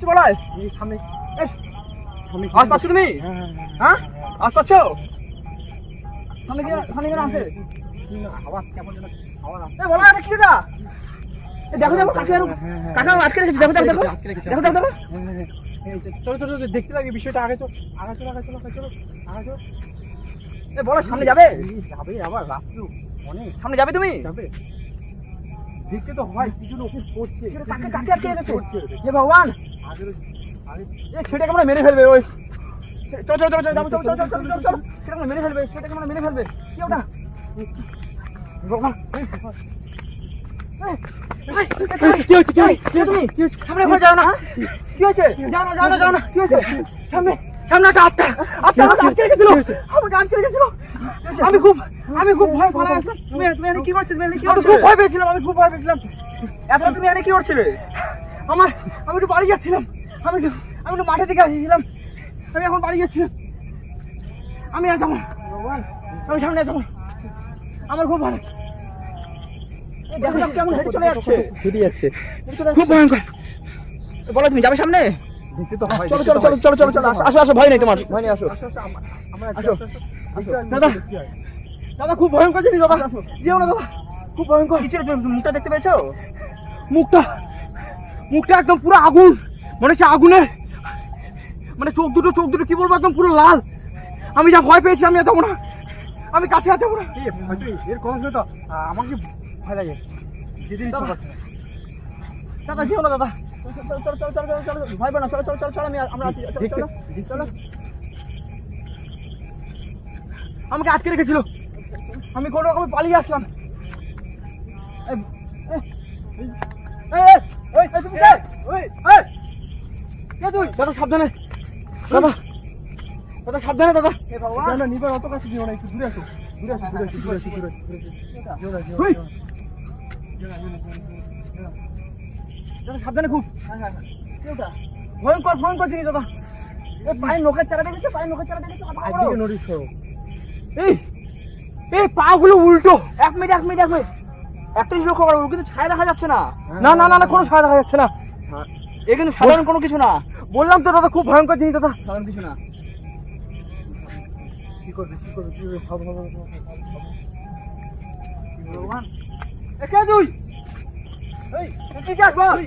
সামনে। এই, পাচ্ছ তুমি? হ্যাঁ পাচ্ছ? সামনে গিয়ে সামনে গিয়ে আছে আওয়াজ কেমন যেন আওয়াজ এ বলা এটা কি এটা? দেখো দেখো কাকে আরও কাকে আরও আটকে রেখেছে দেখো দেখো দেখো। দেখো দেখো দেখো। এই যে, চলো চলো চলো, দেখতে লাগে বিষয়টা। আগে চলো আগে চলো আগে চলো আগে চলো আগে চলো। এ বলো সামনে যাবে? যাবে আবার রাত্রি অনেক। সামনে যাবে তুমি? যাবে। দেখতে তো হয় কিছু লোক করছে? কাকে কাকে আটকে রেখেছে? হে ভগবান! সেটাকে আমরা মেরে ফেলবে ওই চলো চলো চলো চলো চলো চলো চলো চলো চলো চলো সেটাকে মেরে ফেলবে সেটাকে আমরা মেরে ফেলবে কি ওটা কি হচ্ছে কি তুমি সামনে ঘরে যাও না কি হয়েছে যাও না যাও না যাও না কি হয়েছে সামনে সামনে একটা আত্মা আত্মা আমাকে আটকে রেখেছিল আমাকে আটকে রেখেছিল আমি খুব আমি খুব ভয় পালা আসলাম তুমি তুমি এখানে কি করছিলে তুমি এখানে কি করছিলে খুব ভয় পেয়েছিলাম আমি খুব ভয় পেয়েছিলাম এত তুমি এখানে কি করছিলে আমার আমি একটু বাড়ি যাচ্ছিলাম। আমি একটু আমি একটু মাঠের দিকে আসছিলাম। আমি এখন বাড়ি যাচ্ছিলাম। আমি আর যাব আমি সামনে যাব আমার খুব ভালো কেমন হেঁটে চলে যাচ্ছে। ফিরে যাচ্ছে। খুব ভয়ঙ্কর। বলো তুমি যাবে সামনে? চলো চলো চলো চলো চলো চলো আসো, আসো ভয় নেই তোমার। ভয় নেই আসো। আসো দাদা। দাদা খুব ভয়ঙ্কর জিনিস দাদা। যেও না দাদা। খুব ভয়ঙ্কর। কিছু মুখটা দেখতে পেয়েছ? মুখটা মুখটা একদম পুরো আগুন। মনে হচ্ছে আগুনের মানে চোখ দুটো চোখ দুটো কি বলব একদম পুরো লাল। আমি যা ভয় পেয়েছি আমি যাব না। আমি কাছে যাব না। এর কথা শুনে তো। আমাকে ভয় লাগে? যেদিন দাদা। যেও না দাদা? চলো চলো চলো চলো চলো ভয় পেও না চলো চলো চলো চলো আমি আমরা আছি। চলো আমাকে আটকে রেখেছিল। আমি কোনো রকমে পালিয়ে আসলাম। এই, দাদা সাবধানে। দাদা। দাদা সাবধানে দাদা। না, না, নিবার অত কাছে দিও না, একটু দূরে আসো। দূরে আসো, দূরে আসো, দূরে আসো, দূরে আসো, দূরে আসো। যেও না, যেও না, হুই। যেও না। যেও না, যেও না, যেও না, যেও না। দাদা সাবধানে খুব ভয়ঙ্কর ভয়ঙ্কর জিনিস দাদা। পায়ের নখের চারা দেখেছ? পায়ের নখের চারা দেখেছ? notice করো। এই এই পা গুলো উল্টো। এক মিনিট এক মিনিট এক মিনিট। জিনিস লক্ষ্য করো কিন্তু ছায়া দেখা যাচ্ছে না। না না না না কোনো ছায়া দেখা যাচ্ছে না। হ্যাঁ। এ কিন্তু সাধারণ কোনো কিছু না। বললাম তো দাদা খুব ভয়ঙ্কর জিনিস দাদা। সাধারণ কিছু না। কি করবে, কি করবে, কি করবে? ভাবো, ভাবো, ভাবো, ভাবো, ভাবো। ভগবান? এ কে এই কি চাস বল এই!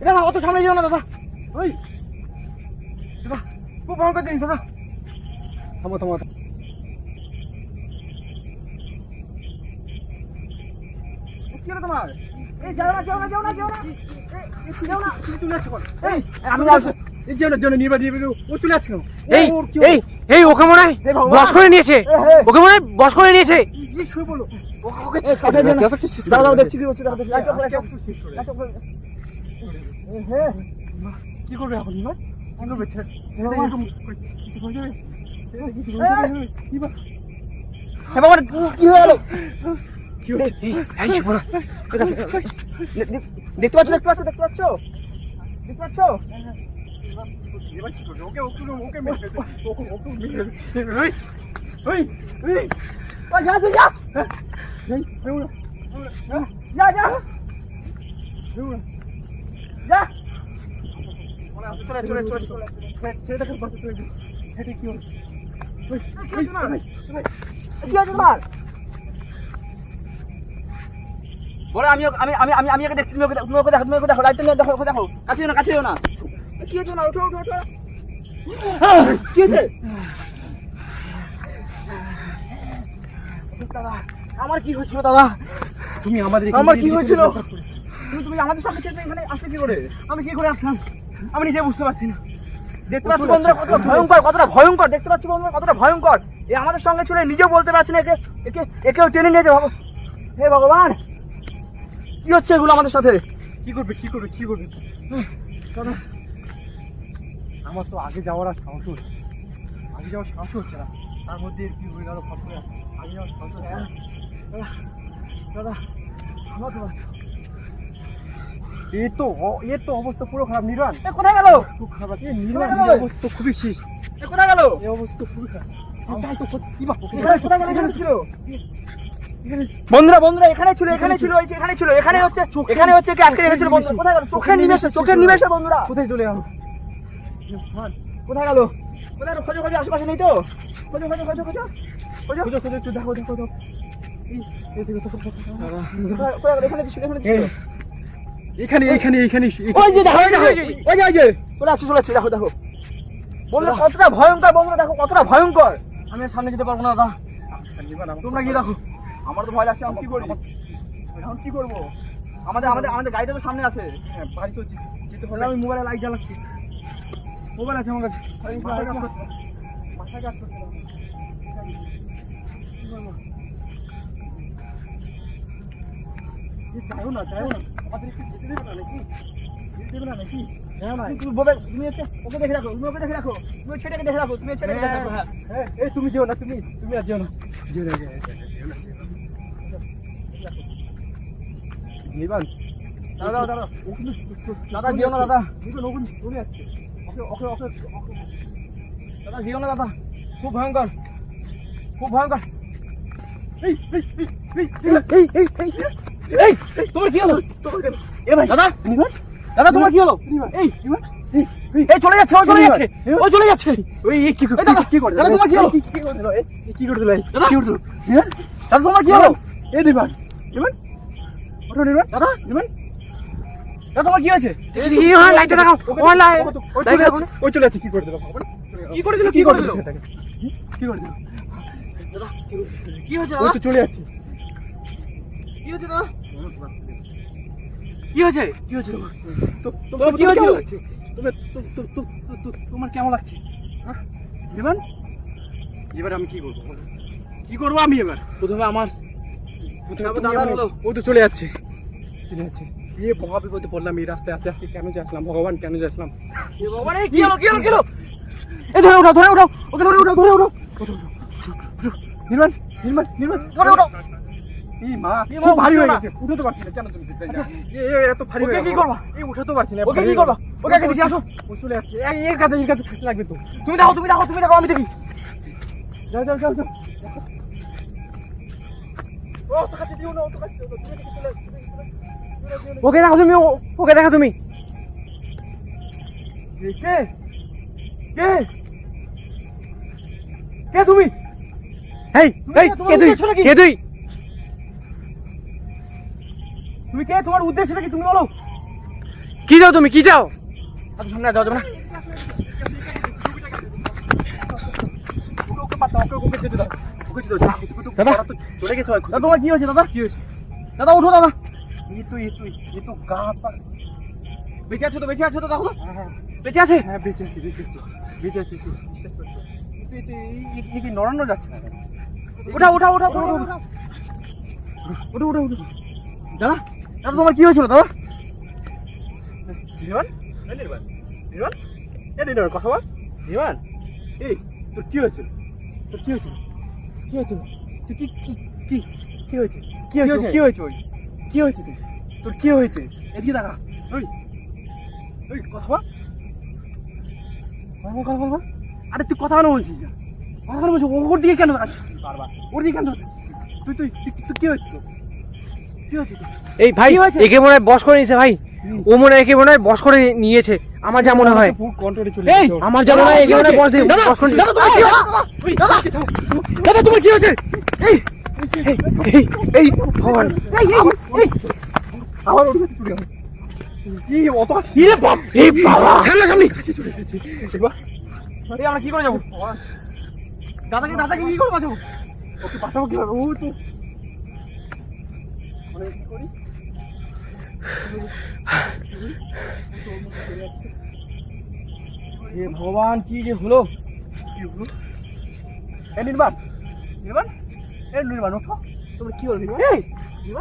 এটা না অত সামনে যেও না দাদা। ওই দাদা খুব ভয়ঙ্কর জিনিস দাদা। থামো, থামো, কি হলো তোমার? এই যাও না যাও না যাও না যাও না। যাও না তুমি চলে আসছো এই আমি আসছি। এই যেও না, যেও না, নিবা, নিবা, ও চলে আসছে এই এই এই ওকে মনে হয় বস করে নিয়েছে। ওকে মনে হয় বস করে নিয়েছে। শুয়ে পড়ল। ওকে দাঁড়াও দেখছি কি হচ্ছে দাঁড়াও দেখছি। হে। কি করবে এখন নিবা? কি করবে? ছে- ছেলেটা ভগবান। এরকম করে- কিছু যাবে? ছেলেটা কিছু যাবে? নিবা? হে ভগবান কি- কি হয়ে গেল কি দে- দেখতে পাচ্ছ দেখতে পাচ্ছ দেখতে পাচ্ছ দেখতে পাচ্ছ? ওকে- ওকে- ওকে মেরে ওকে- ওকে মেরে এই, এই, ওই যা যা যা যা বেরো যা চলে চলে চলে চলে ছেলেটাকে বাঁচাতে হবে। ছেলেটা কি? এই, কি হচ্ছে তোমার? বলো আমি আমি আমি আমি আমি দেখছি তুমি ওকে তুমি ওকে দেখো তুমি ওকে দেখো দেখো ওকে দেখো। কাছে না কাছে না। কি হচ্ছে না ওঠো ওঠো ওঠো। কি দাদা আমার কি হয়েছিল দাদা? তুমি আমাদের আমার কি হয়েছিল? তুমি তুমি আমাদের সঙ্গে ছেড়ে এখানে আসলে কি করে? আমি কি করে আসলাম? আমি নিজে বুঝতে পারছি না। দেখতে পাচ্ছি বন্ধুরা কতটা ভয়ঙ্কর কতটা ভয়ঙ্কর দেখতে পাচ্ছি বন্ধুরা কতটা ভয়ঙ্কর। এ আমাদের সঙ্গে ছিল নিজেও বলতে পারছি না একে একে একেও টেনে নিয়েছে ভাবো হে ভগবান! কি হচ্ছে এগুলো আমাদের সাথে? কি করবে কি করবে কি করবে? আমার তো আগে যাওয়ার আর সাহস হচ্ছে। আগে যাওয়ার সাহস হচ্ছে না। তার মধ্যে কি হয়ে গেল ফট আগে যাওয়ার সাহস দাদা আমাকে বাঁচাও। এর তো এর তো অবস্থা পুরো খারাপ নিরান এ কোথায় গেল? খুব খারাপ। আছে? এই অবস্থা খুবই শেষ এ কোথায় গেল? এই অবস্থা খুবই খারাপ। তো কোথায় গেল? ছিল। বন্ধুরা বন্ধুরা এখানে ছিল এখানে ছিল এখানে ছিল এখানে হচ্ছে এখানে হচ্ছে কি আটকে রেখেছিল বন্ধুরা? কোথায় গেল? চোখের নিমেষে চোখের নিমেষে বন্ধুরা। কোথায় চলে গেল? কোথায় গেল? কোথায় গেল? খোঁজো খোঁজো আশেপাশে নেই তো? খোঁজো খোঁজো খোঁজো খোঁজো খোঁজো। খোঁজো খোঁজো একটু দেখো দেখো দেখো। এখানে এখানে ছিল এখানে এইখানে এইখানে ওই যে দেখো ওই যে, ওই যে, ওই যে ওই যে। চলে আসছে চলে আসছে দেখো দেখো। বন্ধুরা কতটা ভয়ঙ্কর বন্ধুরা দেখো কতটা ভয়ঙ্কর। আমি সামনে যেতে পারব না দাদা তোমরা গিয়ে দেখো। আমার তো ভয় লাগছে আমি কি করি এখন কি করব আমাদের আমাদের আমাদের গাড়িটা তো সামনে আছে হ্যাঁ, বাড়ি তো যেতে। আমি মোবাইলে লাইট জ্বালাচ্ছি মোবাইল আছে আমার কাছে মাথায় কাজ করছে না। মাথায় কাজ করছে না। কি করব? এই যাও না, যাও না। আমাদের একটু যেতে দেবে না নাকি? যেতে দেবে না নাকি? হ্যাঁ, তুমি ওকে দেখে রাখো তুমি ওকে দেখে রাখো তুমি ছেলেটাকে দেখে রাখো তুমি ছেলেটাকে দেখে রাখো হ্যাঁ হ্যাঁ, এই তুমি যেও না, তুমি তুমি আর না, যেও না, যেও না। নিবান, দাদা দাদা যেও না দাদা। নিবান, চলে যাচ্ছে। ওকে, ওকে, ওকে, ওকে। দাদা যেও না দাদা। খুব ভয়ঙ্কর। খুব ভয়ঙ্কর। এই, এই, এই, এই, এই। এই এই এই এই। তোমার কি হলো? এ ভাই দাদা দাদা তোমার কি হলো? এই নিবান, এই চলে যাচ্ছে ও চলে যাচ্ছে ও চলে যাচ্ছে। ওই, কি এই দাদা, কি করে দাদা, তোমার কি হলো? কি করে দিল? কি করে দিল? দাদা। কি করে দিল? দাদা তোমার কি হলো? এই নিবান, নিবান, ওটা দাদা দাদা তোমার কি আছে কি লাইটটা দেখাও। ও চলে আছে কি করে কি করে কি করে কি করে কি হয়েছে? দাদা? তো চলে আছে কি হয়েছে দাদা? কি হয়েছে? কি হয়েছে? তোমার কি হয়েছে? তোমার কেমন লাগছে? হ্যাঁ? এবার? এবার আমি কি করব? কি করব আমি এবার? প্রথমে আমার ও তো চলে যাচ্ছে। ঠিক আছে গিয়ে বকাবি পড়লাম এই রাস্তায়? আস্তে আস্তে কেন যাচ্ছিলাম ভগবান কেন যাচ্ছিলাম ভগবান এই কি হলো কি হলো কি হলো? এ ধরে ওঠো ধরে ওঠো ওকে ধরে ওঠো ধরে ওঠো নির্মাণ নির্মাণ নির্মাণ। ধরে ওঠো তুমি দেখো তুমি দেখো তুমি দেখো আমি দেখি। যাও ওকে দেখো তুমি ওকে দেখো তুমি কে কে কে তুমি এই এই কে তুই কে তুই তুমি কে তোমার উদ্দেশ্যটা কি তুমি বলো কি যাও তুমি কি চাও সামনে যাও যাবে না পাতা ওকে ওকে যেতে দাও দাদা। চলে তোমার কি হয়েছে দাদা? কি হয়েছে? দাদা ওঠো দাদা। ইতু ইতু বেঁচে আছো বেঁচে আছো তো দেখো হ্যাঁ, হ্যাঁ। বেঁচে আছে? হ্যাঁ বেঁচে আছে বেঁচে দাদা? দাদা তোমার কি হয়েছিল দাদা? নির্বাণ? নির্বাণ নির্বাণ? এ কথা বল। নির্বাণ এই তোর কি হয়েছিল? তোর কি হয়েছিল? কি হয়েছিল কি কি কি কি হয়েছে? কি হয়েছে? হয়েছে? কি হয়েছে? ওই কি হয়েছে? তুই তোর কি হয়েছে? এদিকে দেখা ওই ওই কথা বল। কথা বল, কথা বল, বল। আরে তুই কথা বলে বলছিস? না কথা বলে বলছিস? ওর দিকে কেন বারবার। ওর দিকে কেন তুই তুই তুই কি হয়েছে তোর? কি হয়েছে তোর? এই ভাই হয়েছে? একে মনে হয় বস করে নিয়েছে ভাই। ও মনে হয় একে মনে হয় বস করে নিয়েছে। আমার যা মনে হয়। আমার যা মনে হয় বস দাদা, তোমার কি হয়েছে? এই এই এই ভগবান। এই এই এই। আবার ওর কাছে চলে গেল। কি অত কি রে বাপ? এই বাবা। সামনে সামনে। এবার আমরা কি করে যাব? দাদাকে দাদাকে কি করে বাঁচাবো? ওকে বাঁচাবো কীভাবে? ও তো মানে কি করি? হে ভগবান কি যে হলো? কি হলো? এ নির্বাণ। নির্বাণ? এ নির্বাণ ওঠো। তোমার কি হলো এই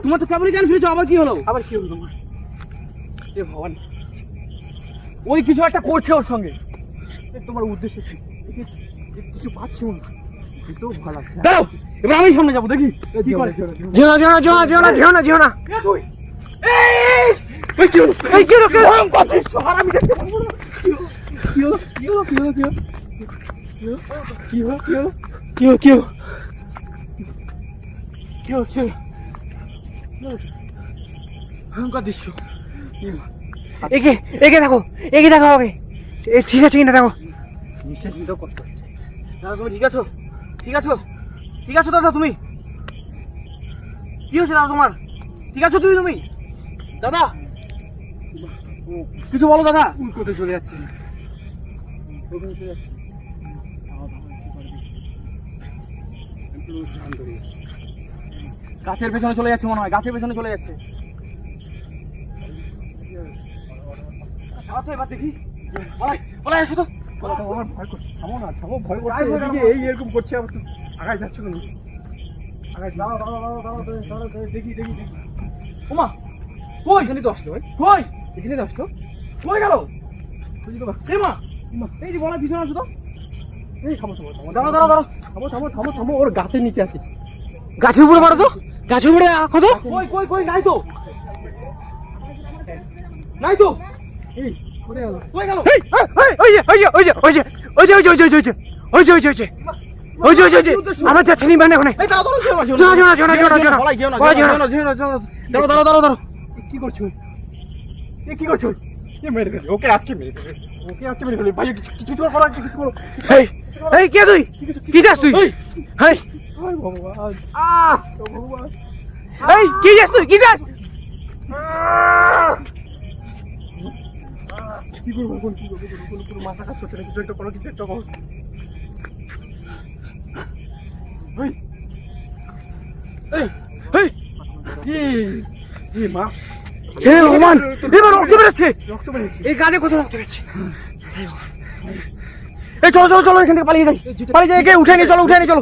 তোমার তো কেমন জ্ঞান ফিরেছো আবার কি হলো? আবার কি হলো তোমার? এ ভগবান ওই কিছু একটা করছে ওর সঙ্গে। তোমার উদ্দেশ্য কি? কিছু না। এটাও ভালো দাঁড়াও এবার আমি সামনে যাব দেখি না না না। না এই কি হলো? এই কি হলো? দেখতে না। ঠিক আছে দাদা তুমি ঠিক আছো? ঠিক আছো? ঠিক আছো দাদা তুমি? কি হয়েছে দাদা তোমার? ঠিক আছো তুমি তুমি? দাদা? কিছু বলো দাদা। উল্টোতে চলে যাচ্ছে। গাছের পেছনে চলে যাচ্ছে মনে হয় গাছের পেছনে চলে যাচ্ছে। এবার দেখি। বলাই বলাই এসো তো। আমার ভয় করছে। থামো না থামো ভয় করছে। গায়ে ধরে এদিকে এই এরকম করছে আবার তো আগায় যাচ্ছে কেন? আগায় দাঁড়াও দাঁড়াও দাঁড়াও দাঁড়াও দাঁড়াও দাঁড়াও দেখি দেখি দেখি। ওমা কই? এখানে তো আসলো ভাই। কই? এখানে তো আসলো। কই গেল? মা! এই যে বলা পিছনে আছো তো এই থামো থামো থামো দাঁড়াও দাঁড়াও দাঁড়াও থামো থামো থামো থামো ওর গাছের নিচে আছে গাছের উপরে মারো তো গাছের উপরে রাখো তো কই কই কই নাই তো নাই তো এই কোথায় গেল এই, এই, ওই যে ওই যে ওই যে ওই যে ওই যে ওই যে ওই যে ওই যে ওই যে ওই যে ওই যে ওই যে ওই যে ওই যে ওই যে আমার যাচ্ছে নি মানে ওখানে এই দাঁড়াও দাঁড়াও যেও না যেও যেও না, যেও না, যেও না, যেও না, বলাই যেও না বলাই যেও যেও না। না যেও না যেও না দাঁড়াও দাঁড়াও দাঁড়াও দাঁড়াও এ কি করছ এ কি করছ এ মেরে ফেলে ওকে আজকে মেরে এই কে তুই? কি চাস তুই? এই এই কি চাস তুই? কি চাস? কি করব এখন? কি করব? কোনো- কোনো কোনো মাথা কাজ করছে না কিছু একটা করো কিছু একটা করো। এই এই এই এই মা হে ভগবান এবার রক্ত বেরোচ্ছে। রক্ত বেরোচ্ছে। এই গালে কত রক্ত বেরোচ্ছে? এই চলো চলো চলো এখান থেকে পালিয়ে যাই। পালিয়ে যাই একে উঠে নি চলো উঠে নি চলো।